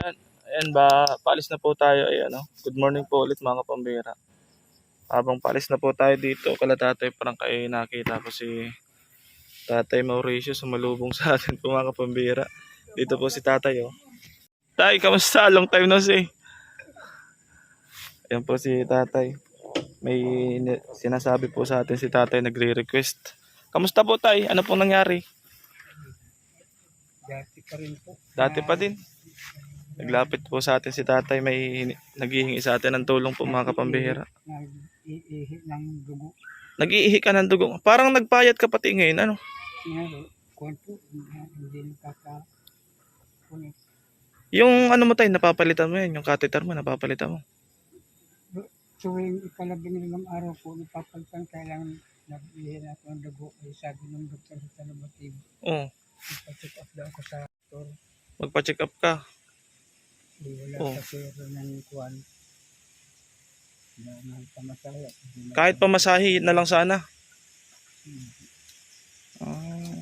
Ayan ba, paalis na po tayo. Ayan, no? Good morning po ulit mga kapambira. Habang paalis na po tayo dito, kala tatay parang kay nakita ko si Tatay Mauricio sumalubong sa atin po mga kapambira. Dito po si tatay oh. Tay, kamusta? Long time no see. Ayan po si tatay. May sinasabi po sa atin si tatay nagre-request. Kamusta po tay? Ano pong nangyari? Dati pa rin po. Dati pa din. Naglapit po sa atin si tatay. May naghihingi sa atin ng tulong po mga kapambihira. Nag-iihi ng dugo. Nag-iihi ka ng dugo. Parang nagpayat ka pati ngayon. Ano? Ngayon, kuwan po, hindi nakaka... Yung ano mo tayo, napapalitan mo yan. Yung catheter mo, napapalitan mo. Tuwing ikalabing ng araw po, napapalitan kailangan nag-ihi na ako ng dugo. Ay sabi ng doktor sa Talabatib, Oo. ipacheck up daw ako sa doktor. Magpa-check up ka. Di wala Oh. kasi ng kuwan. Kahit pamasahe, na lang sana. Ah.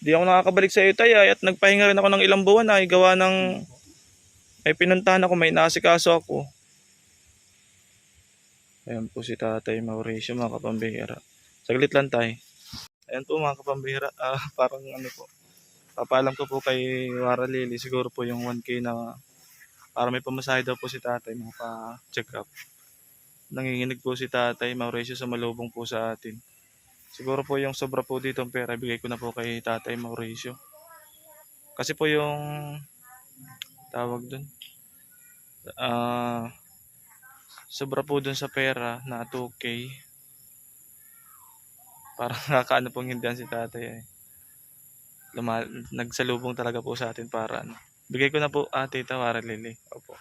Di ako nakakabalik sa iyo tayo ay, at nagpahinga rin ako ng ilang buwan ay gawa ng may pinuntahan ako, may naasikaso ako. Ayan po si Tatay Mauricio mga kapambihira. Saglit lang tayo. Ayan po mga kapambihira. Ah, parang ano po. Papaalam ko po kay Wara Lily. Siguro po yung 1K na para may pamasahe daw po si Tatay maka-check up. Nanginginig po si Tatay Mauricio sa malubong po sa atin. Siguro po yung sobra po dito ang pera, ibigay ko na po kay Tatay Mauricio. Kasi po yung tawag dun. Ah, sobra po dun sa pera na 2K. Parang nakakaano pong hindihan si Tatay eh. Luma, nagsalubong talaga po sa atin para ano. Bigay ko na po ate Tawara Lily. Opo.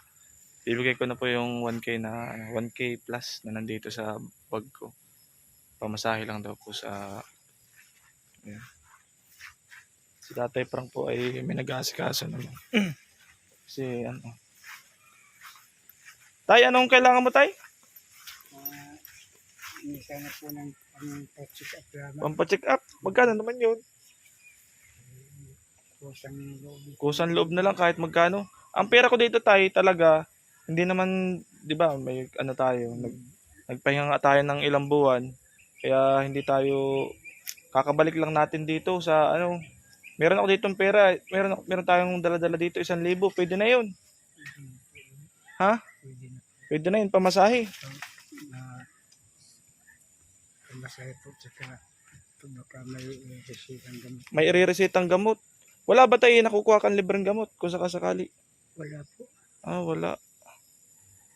Ibigay ko na po yung 1K na ano, 1K plus na nandito sa bag ko pamasahe lang daw po sa Ayan. si tatay prang po ay may nag-aasikaso naman kasi ano tay anong kailangan mo tay? Ah, Hindi sana po ng pang-check up lamang. pampacheck up magkano naman yun? Kusang loob. loob na lang kahit magkano. Ang pera ko dito tay talaga hindi naman di ba may ano tayo nag, nagpahinga nga tayo ng ilang buwan. Kaya hindi tayo kakabalik lang natin dito sa ano meron ako ditong pera meron meron tayong dala-dala dito isang libo pwede na yun. Ha? Pwede na yun pamasahe. Na masaya po tsaka may resitang gamot. may ire-resetang gamot wala ba tayo nakukuha kang libreng gamot kung sakasakali Wala po. Ah, wala.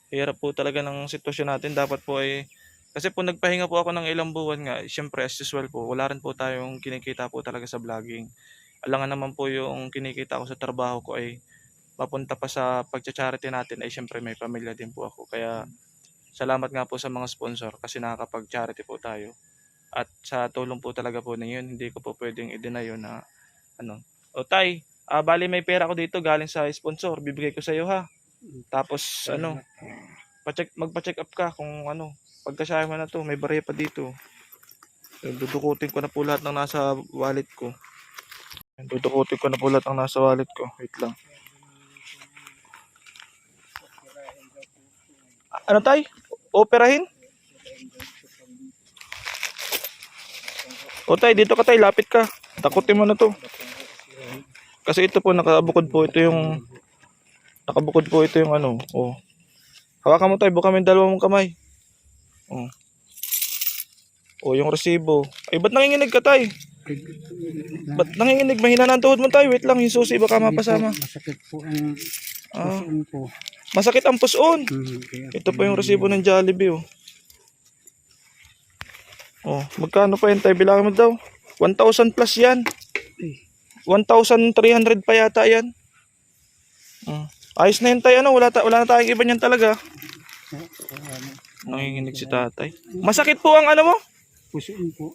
Hirap po talaga ng sitwasyon natin. Dapat po ay... Kasi po nagpahinga po ako ng ilang buwan nga. Siyempre, as usual po, wala rin po tayong kinikita po talaga sa vlogging. Alangan naman po yung kinikita ko sa trabaho ko ay mapunta pa sa pagcha-charity natin ay siyempre may pamilya din po ako. Kaya salamat nga po sa mga sponsor kasi nakakapag-charity po tayo. At sa tulong po talaga po yun, hindi ko po pwedeng i-deny yun na ano. O tay, ah, bali may pera ko dito galing sa sponsor. Bibigay ko sa iyo ha. Tapos ano, pa-check, magpa-check up ka kung ano, pagkasaya mo na to, may barya pa dito. Dudukutin ko na po lahat ng nasa wallet ko. Dudukutin ko na po lahat ng nasa wallet ko. Wait lang. Ano tay? Operahin? O tay, dito ka tay, lapit ka. Takutin mo na to. Kasi ito po, nakabukod po. Ito yung, nakabukod po ito yung ano. Oh. Hawakan mo tayo, buka mo yung dalawang mong kamay. Oh. Oh, yung resibo. Ay, ba't nanginginig ka tay? Ba't nanginginig? Mahina na ang tuhod mo tayo. Wait lang, yung susi baka mapasama. Masakit po ang Ah, pusoon ko. masakit ang puson. Hmm, Ito pa yung resibo ng Jollibee, oh. Oh, magkano pa yan tayo? Bilangin mo daw. 1,000 plus yan. 1,300 pa yata yan. Mm. Ayos na yun tayo, ano? Wala, ta- wala na tayong iba niyan talaga. Nanginginig si tatay. Masakit po ang ano mo? pusoon po.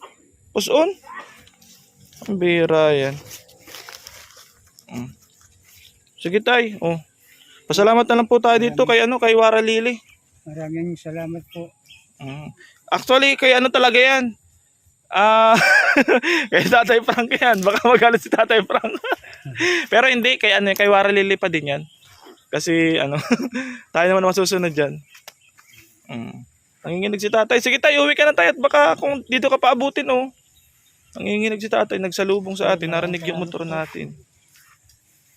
Puson? Ang bira yan. Mm. Sige tay. Oh. Pasalamat na lang po tayo dito kay ano, kay Wara Lily. Maraming salamat po. Mm. Actually, kay ano talaga yan. Ah, kay Tatay Frank yan. Baka magalit si Tatay Frank. Pero hindi, kay, ano, kay Wara Lily pa din yan. Kasi ano, tayo naman masusunod dyan. Mm. Nanginginig si tatay. Sige tayo, uwi ka na tayo at baka kung dito ka paabutin oh. Nanginginig si tatay, nagsalubong sa atin, narinig yung motor natin.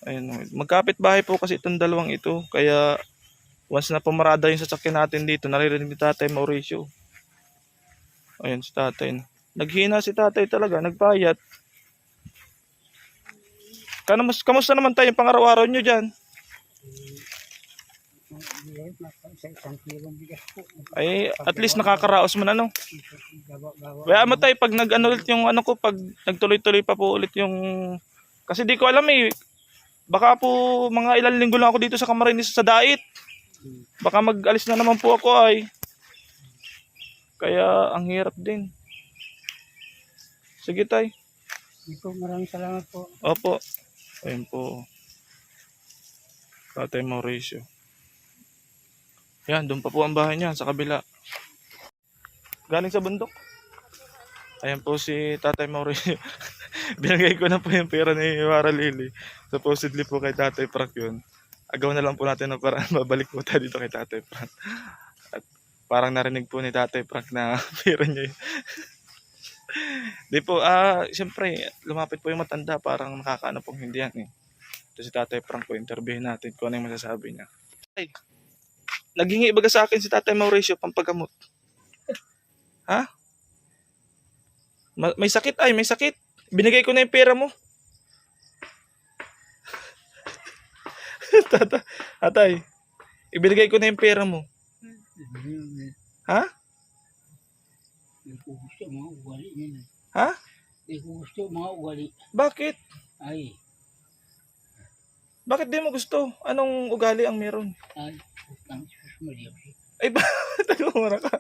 Ayun, oh. magkapit bahay po kasi itong dalawang ito. Kaya once na pumarada yung sasakyan natin dito, naririnig ni tatay Mauricio. Ayun si tatay. Naghina si tatay talaga, nagpayat. Kamusta, kamusta naman tayo pangaraw-araw nyo dyan? Na. Ay, at least nakakaraos man ano. Gawa-gawa. Kaya mo tayo pag nag-ano ulit yung ano ko, pag nagtuloy-tuloy pa po ulit yung... Kasi di ko alam eh. Baka po mga ilang linggo lang ako dito sa Camarines sa Dait. Baka mag-alis na naman po ako ay. Kaya ang hirap din. Sige tay. Hindi po, maraming salamat po. Opo. Ayun po. Tatay Mauricio. Yan, doon pa po ang bahay niya, sa kabila. Galing sa bundok. Ayan po si Tatay Mauricio. Binigay ko na po yung pera ni Mara Lily. Supposedly po kay Tatay Frank yun. Agaw na lang po natin na parang babalik po tayo dito kay Tatay Frank. At parang narinig po ni Tatay Frank na pera niya yun. Di po, ah, siyempre, lumapit po yung matanda, parang nakakaano pong hindi yan eh. Ito si Tatay Frank po, interviewin natin kung ano yung masasabi niya. Ay, naghingi baga sa akin si Tatay Mauricio pampagamot. Ha? Ma- may sakit ay, may sakit. Binigay ko na yung pera mo. Tata, atay, ibinigay ko na yung pera mo. Ha? Hindi ko gusto mga ugali niya. Ha? Hindi ko gusto mga ugali. Bakit? Ay, Bakit di mo gusto? Anong ugali ang meron? ay, putang sus Maria. Ay, ba? Tagawara ka.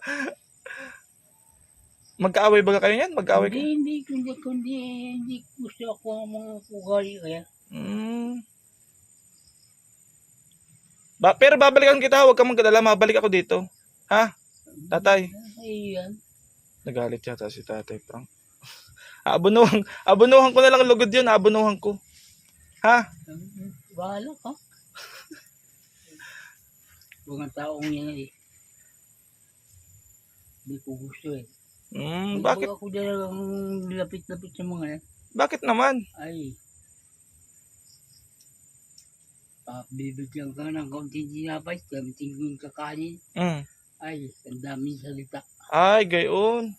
Magkaaway ba kayo yan? Magkaaway Hindi, kayo? hindi, kundi, kundi, hindi gusto ako ang mga ugali kaya. Mm. Ba, pero babalikan kita, huwag kang magkadala, mabalik ako dito. Ha? Tatay. Ay, yan. Nagalit yata si tatay, Frank. Abunuhan, abunuhan ko na lang lugod yun, abunuhan ko. Ha? Bahala ka. Huwag taong yan eh. Hindi ko gusto eh. Mm, bakit? Ako talagang lapit-lapit sa mga yan. Bakit naman? Ay. Ah, bibigyan ka ng kaunting tinapay, kaunting kakanin. Mm. Ay, ang daming salita. Ay, gayon.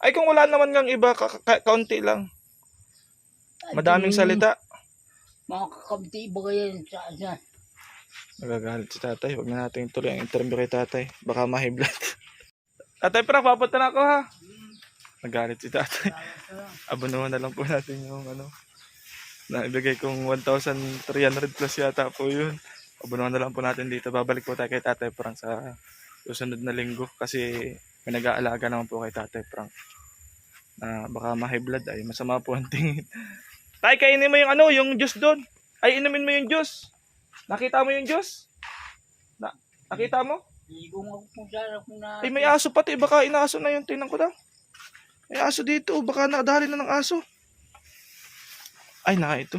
Ay, kung wala naman ngang iba, ka- ka- kaunti lang. Madaming salita. Mga kakamti ba yan sa sa Nagagalit si tatay. Huwag na natin tuloy ang interview kay tatay. Baka mahiblat. tatay, Frank, papunta na ako ha. Nagalit si tatay. Abunuhan na lang po natin yung ano. Naibigay kong 1,300 plus yata po yun. Abunuhan na lang po natin dito. Babalik po tayo kay Tatay Frank sa susunod na linggo kasi may nag-aalaga naman po kay Tatay Frank. Na baka ma-high blood ay masama po ang tingin. Tay, kainin mo yung ano, yung juice doon. Ay, inumin mo yung juice. Nakita mo yung juice? Na, nakita mo? Ko nga kung sana kung na... Ay, may aso pati. Baka inaaso na yun. Tingnan ko daw. May aso dito. Baka nakadali na ng aso. Ay, na ito.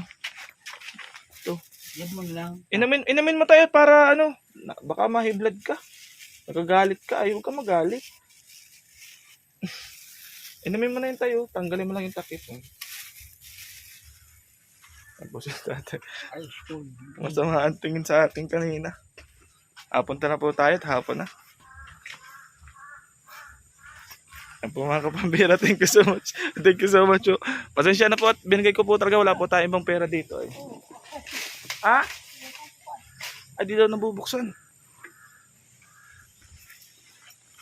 Yan mo lang. Inumin, inumin mo tayo para ano, na, baka mahiblad ka. Nagagalit ka. Ayaw ka magalit. inumin mo na yun tayo. Tanggalin mo lang yung takip. mo. Tapos yung tatay. Masama ang tingin sa ating kanina. Apunta na po tayo at hapon na. Yan po mga kapambira. Thank you so much. Thank you so much. oh. Pasensya na po at binigay ko po talaga. Wala po tayong ibang pera dito. Eh. Ha? Ay, di daw nabubuksan.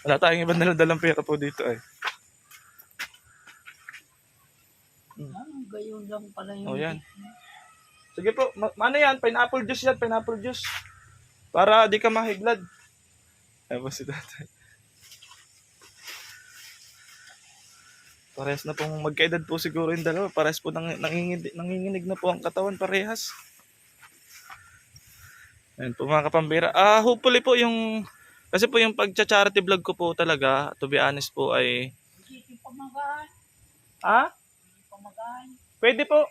Wala tayong ibang dalang pera po dito eh. Ah, gayon lang pala yung... Oh, yan. Sige po, ma- ano yan? Pineapple juice yan, pineapple juice. Para di ka mahiglad. Ay po si tatay. Parehas na pong magkaedad po siguro yung dalawa. Parehas po nang, nanginginig, nanginginig na po ang katawan parehas. Ayun po mga kapambira. Ah, hopefully po yung... Kasi po yung pagcha-charity vlog ko po talaga, to be honest po ay... Hindi pamagaan. Pamagaan. Pwede po.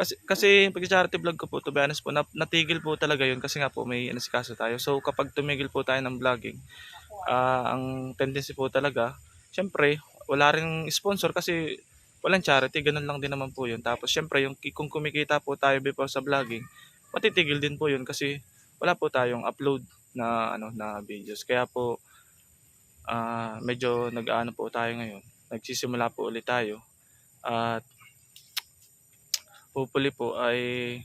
Kasi kasi pag charity vlog ko po to be honest po nat- natigil po talaga yun kasi nga po may inasikaso tayo. So kapag tumigil po tayo ng vlogging, ah, ang tendency po talaga, syempre wala ring sponsor kasi walang charity, ganun lang din naman po yun. Tapos syempre yung kung kumikita po tayo before sa vlogging, matitigil din po yun kasi wala po tayong upload na ano na videos. Kaya po ah medyo nag-aano po tayo ngayon. Nagsisimula po ulit tayo. At hopefully po ay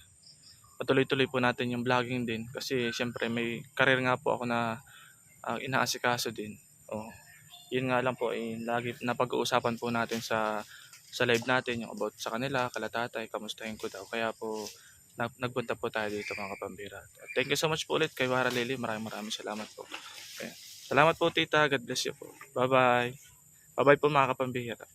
patuloy-tuloy po natin yung vlogging din kasi syempre may career nga po ako na ah, inaasikaso din. Oh. Yun nga lang po ay lagi napag-uusapan po natin sa sa live natin yung about sa kanila, kala tatay, kamustahin ko daw. Kaya po nagpunta po tayo dito mga kapambira. At thank you so much po ulit kay Wara Lily. Maraming maraming salamat po. Ayan. Salamat po tita. God bless you po. Bye-bye. Bye-bye po mga kapambira.